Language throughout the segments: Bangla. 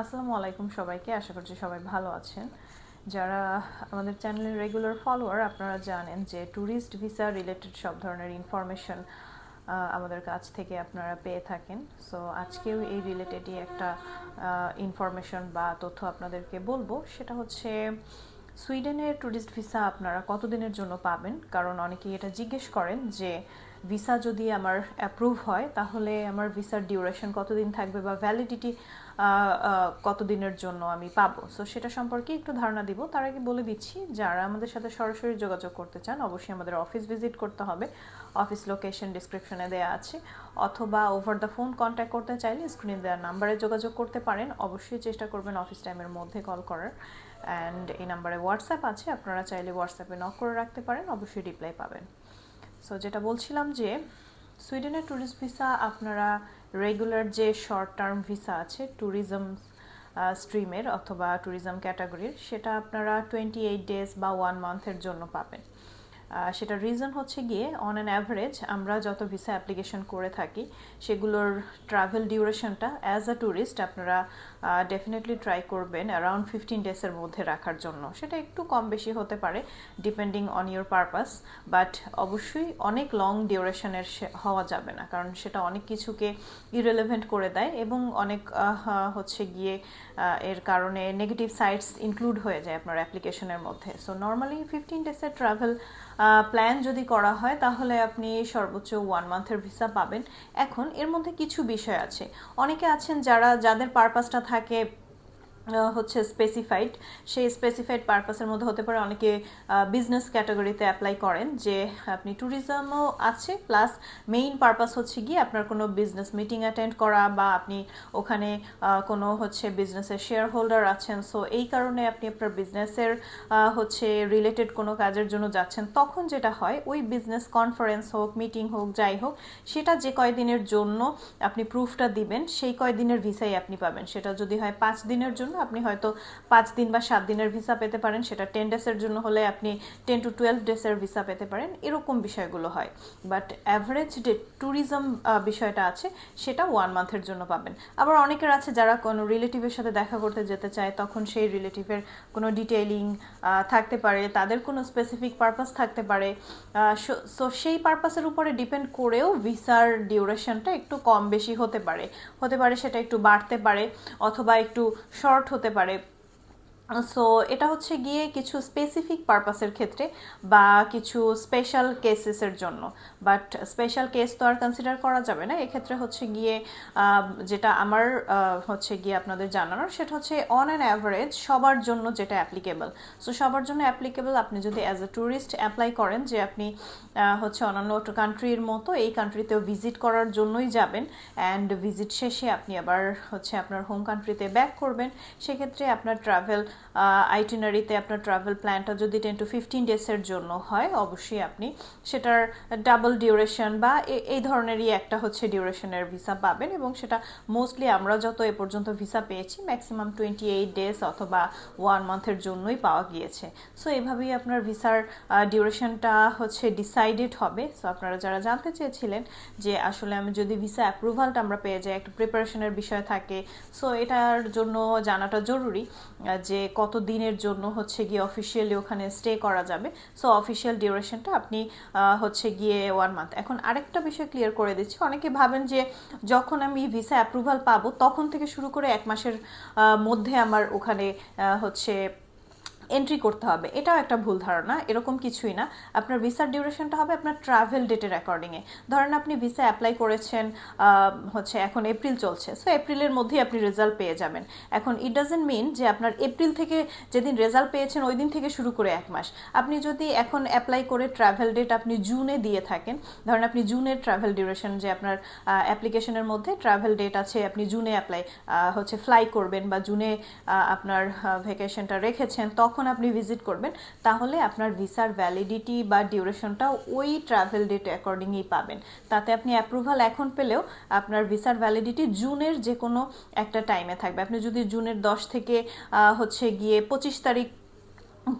আসসালামু আলাইকুম সবাইকে, আশা করছি সবাই ভালো আছেন। যারা আমাদের চ্যানেলের রেগুলার ফলোয়ার, আপনারা জানেন যে ট্যুরিস্ট ভিসা রিলেটেড সব ধরনের ইনফরমেশন আমাদের কাছ থেকে আপনারা পেয়ে থাকেন। সো আজকেও এই রিলেটেডই একটা ইনফরমেশন বা তথ্য আপনাদেরকে বলব। সেটা হচ্ছে, সুইডেনের ট্যুরিস্ট ভিসা আপনারা কতদিনের জন্য পাবেন? কারণ অনেকেই এটা জিজ্ঞেস করেন যে ভিসা যদি আমার অ্যাপ্রুভ হয়, তাহলে আমার ভিসার ডিউরেশন কতদিন থাকবে বা ভ্যালিডিটি কতদিনের জন্য আমি পাবো? সো সেটা সম্পর্কে একটু ধারণা দিব। তার আগে বলে দিচ্ছি, যারা আমাদের সাথে সরাসরি যোগাযোগ করতে চান, অবশ্যই আমাদের অফিস ভিজিট করতে হবে। অফিস লোকেশন ডিসক্রিপশনে দেওয়া আছে। অথবা ওভার দ্য ফোন কন্ট্যাক্ট করতে চাইলে স্ক্রিনে দেওয়া নাম্বারে যোগাযোগ করতে পারেন। অবশ্যই চেষ্টা করবেন অফিস টাইমের মধ্যে কল করার। অ্যান্ড এই নাম্বারে হোয়াটসঅ্যাপ আছে, আপনারা চাইলে হোয়াটসঅ্যাপে নক করে রাখতে পারেন। অবশ্যই রিপ্লাই পাবেন। সো যেটা বলছিলাম যে সুইডেনের ট্যুরিস্ট ভিসা আপনারা রেগুলার যে শর্ট টার্ম ভিসা আছে ট্যুরিজম স্ট্রিমের অথবা ট্যুরিজম ক্যাটাগরির সেটা আপনারা টোয়েন্টি এইট ডেজ বা ওয়ান মান্থের জন্য পাবেন। সেটার রিজন হচ্ছে গিয়ে অন অ্যান অ্যাভারেজ আমরা যত ভিসা অ্যাপ্লিকেশন করে থাকি, সেগুলোর ট্রাভেল ডিউরেশনটা অ্যাজ আ ট্যুরিস্ট আপনারা ডেফিনেটলি ট্রাই করবেন অ্যারাউন্ড ফিফটিন ডেজের মধ্যে রাখার জন্য। সেটা একটু কম বেশি হতে পারে depending on your purpose but অবশ্যই অনেক লং ডিউরেশনের হওয়া যাবে না, কারণ সেটা অনেক কিছুকে ইরেলেভেন্ট করে দেয় এবং অনেক হচ্ছে গিয়ে এর কারণে নেগেটিভ সাইডস ইনক্লুড হয়ে যায় আপনার অ্যাপ্লিকেশনের মধ্যে। সো নর্মালি ফিফটিন ডেজের ট্রাভেল প্ল্যান যদি করা হয়, তাহলে আপনি সর্বোচ্চ ওয়ান মান্থের ভিসা পাবেন। এখন এর মধ্যে কিছু বিষয় আছে। অনেকে আছেন যারা, যাদের পারপাসটা থাকে হচ্ছে স্পেসিফাইড সেই স্পেসিফাইড পারপাসের মধ্যে হতে পারে অনেকে বিজনেস ক্যাটাগরিতে অ্যাপ্লাই করেন যে আপনি ট্যুরিজমও আছে প্লাস মেইন পারপাস হচ্ছে গিয়ে আপনার কোনো বিজনেস মিটিং অ্যাটেন্ড করা বা আপনি ওখানে কোনো হচ্ছে বিজনেসের শেয়ার হোল্ডার আছেন সো এই কারণে আপনি আপনার বিজনেসের হচ্ছে রিলেটেড কোনো কাজের জন্য যাচ্ছেন, তখন যেটা হয়, ওই বিজনেস কনফারেন্স হোক মিটিং হোক, যাই হোক, সেটা যে কয়দিনের জন্য আপনি প্রুফটা দিবেন, সেই কয়দিনের ভিসাই আপনি পাবেন। সেটা যদি হয় পাঁচ দিনের জন্য আপনি হয়তো পাঁচ দিন বা সাত দিনের ভিসা পেতে পারেন, সেটা টেন ডেসের জন্য হলে আপনি টেন টু টুয়েলভ ডেসের ভিসা পেতে পারেন, এরকম বিষয়গুলো হয়। বাট অ্যাভারেজ যে ট্যুরিজম বিষয়টা আছে, সেটা ওয়ান মান্থের জন্য পাবেন। আবার অনেকের আছে যারা কোনো রিলেটিভের সাথে দেখা করতে যেতে চায়, তখন সেই রিলেটিভের কোনো ডিটেইলিং থাকতে পারে, তাদের কোনো স্পেসিফিক পারপাস থাকতে পারে সো সেই পারপাসের উপরে ডিপেন্ড করেও ভিসার ডিউরেশনটা একটু কম বেশি হতে পারে। হতে পারে সেটা একটু বাড়তে পারে, অথবা একটু শর্ট হতে পারে। সো এটা হচ্ছে গিয়ে কিছু স্পেসিফিক পারপাসের ক্ষেত্রে বা কিছু স্পেশাল কেসেসের জন্য। বাট স্পেশাল কেস তো আর কনসিডার করা যাবে না। এক্ষেত্রে হচ্ছে গিয়ে যেটা আমার হচ্ছে গিয়ে আপনাদের জানানোর, সেটা হচ্ছে অন অ্যান অ্যাভারেজ সবার জন্য যেটা অ্যাপ্লিকেবল সো সবার জন্য অ্যাপ্লিকেবল আপনি যদি অ্যাজ এ ট্যুরিস্ট অ্যাপ্লাই করেন যে আপনি হচ্ছে অন্যান্য কান্ট্রির মতো এই কান্ট্রিতেও ভিজিট করার জন্যই যাবেন অ্যান্ড ভিজিট শেষে আপনি আবার হচ্ছে আপনার হোম কান্ট্রিতে ব্যাক করবেন, সেক্ষেত্রে আপনার ট্রাভেল আইটিনারিতে আপনার ট্রাভেল প্ল্যানটা যদি টেন টু ফিফটিন ডেজের জন্য হয়, অবশ্যই আপনি সেটার ডাবল ডিউরেশন বা এই ধরনেরই একটা হচ্ছে ডিউরেশনের ভিসা পাবেন এবং সেটা মোস্টলি আমরা যত এ পর্যন্ত ভিসা পেয়েছি ম্যাক্সিমাম টোয়েন্টি এইট ডেজ অথবা ওয়ান মান্থের জন্যই পাওয়া গিয়েছে। সো এভাবেই আপনার ভিসার ডিউরেশনটা হচ্ছে ডিসাইডেড হবে। সো আপনারা যারা জানতে চেয়েছিলেন যে আসলে আমি যদি ভিসা অ্যাপ্রুভালটা আমরা পেয়ে যাই, একটা প্রিপারেশনের বিষয় থাকে সো এটার জন্য জানাটা জরুরি যে কত দিনের জন্য হচ্ছে গিয়ে অফিসিয়ালি ওখানে স্টে করা যাবে। সো অফিসিয়াল ডিউরেশনটা আপনি হচ্ছে গিয়ে ওয়ান মান্থ এখন আরেকটা বিষয় ক্লিয়ার করে দিচ্ছি। অনেকে ভাবেন যে যখন আমি ভিসা অ্যাপ্রুভাল পাবো, তখন থেকে শুরু করে এক মাসের মধ্যে আমার ওখানে হচ্ছে এন্ট্রি করতে হবে। এটাও একটা ভুল ধারণা, এরকম কিছুই না। আপনার ভিসার ডিউরেশনটা হবে আপনার ট্রাভেল ডেটের অ্যাকর্ডিংয়ে ধরেন আপনি ভিসা অ্যাপ্লাই করেছেন হচ্ছে এখন এপ্রিল চলছে। সো এপ্রিলের মধ্যেই আপনি রেজাল্ট পেয়ে যাবেন। এখন ইট ডাজেন্ট মিন যে আপনার এপ্রিল থেকে যেদিন রেজাল্ট পেয়েছেন, ওই দিন থেকে শুরু করে এক মাস। আপনি যদি এখন অ্যাপ্লাই করে ট্রাভেল ডেট আপনি জুনে দিয়ে থাকেন, ধরেন আপনি জুনের ট্রাভেল ডিউরেশন যে আপনার অ্যাপ্লিকেশনের মধ্যে ট্রাভেল ডেট আছে, আপনি জুনে অ্যাপ্লাই হচ্ছে ফ্লাই করবেন বা জুনে আপনার ভ্যাকেশনটা রেখেছেন, তখন যখন আপনি ভিজিট করবেন, তাহলে আপনার ভিসার ভ্যালিডিটি বা ডিউরেশনটা ওই ট্রাভেল ডেট অ্যাকর্ডিংই পাবেন। তাতে আপনি অ্যাপ্রুভাল এখন পেলেও আপনার ভিসার ভ্যালিডিটি জুনের যে কোনো একটা টাইমে থাকবে। আপনি যদি জুনের দশ থেকে হচ্ছে গিয়ে পঁচিশ তারিখ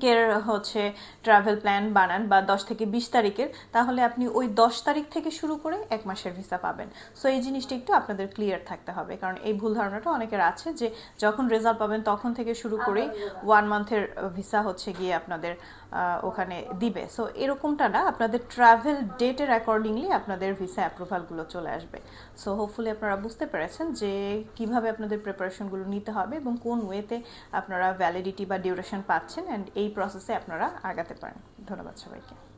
কের হচ্ছে ট্রাভেল প্ল্যান বানান বা দশ থেকে বিশ তারিখের তাহলে আপনি ওই দশ তারিখ থেকে শুরু করে এক মাসের ভিসা পাবেন। সো এই জিনিসটা একটু আপনাদের ক্লিয়ার থাকতে হবে কারণ এই ভুল ধারণাটা অনেকের আছে যে যখন রেজাল্ট পাবেন তখন থেকে শুরু করেই ওয়ান মান্থের ভিসা হচ্ছে গিয়ে আপনাদের ওখানে দিবে। সো এরকমটা না আপনাদের ট্রাভেল ডেটের অ্যাকর্ডিংলি আপনাদের ভিসা অ্যাপ্রুভালগুলো চলে আসবে। সো হোপফুলি আপনারা বুঝতে পেরেছেন যে কীভাবে আপনাদের প্রিপারেশনগুলো নিতে হবে এবং কোন ওয়েতে আপনারা ভ্যালিডিটি বা ডিউরেশন পাচ্ছেন অ্যান্ড এই প্রসেসে আপনারা আগাতে পারেন। ধন্যবাদ সবাইকে।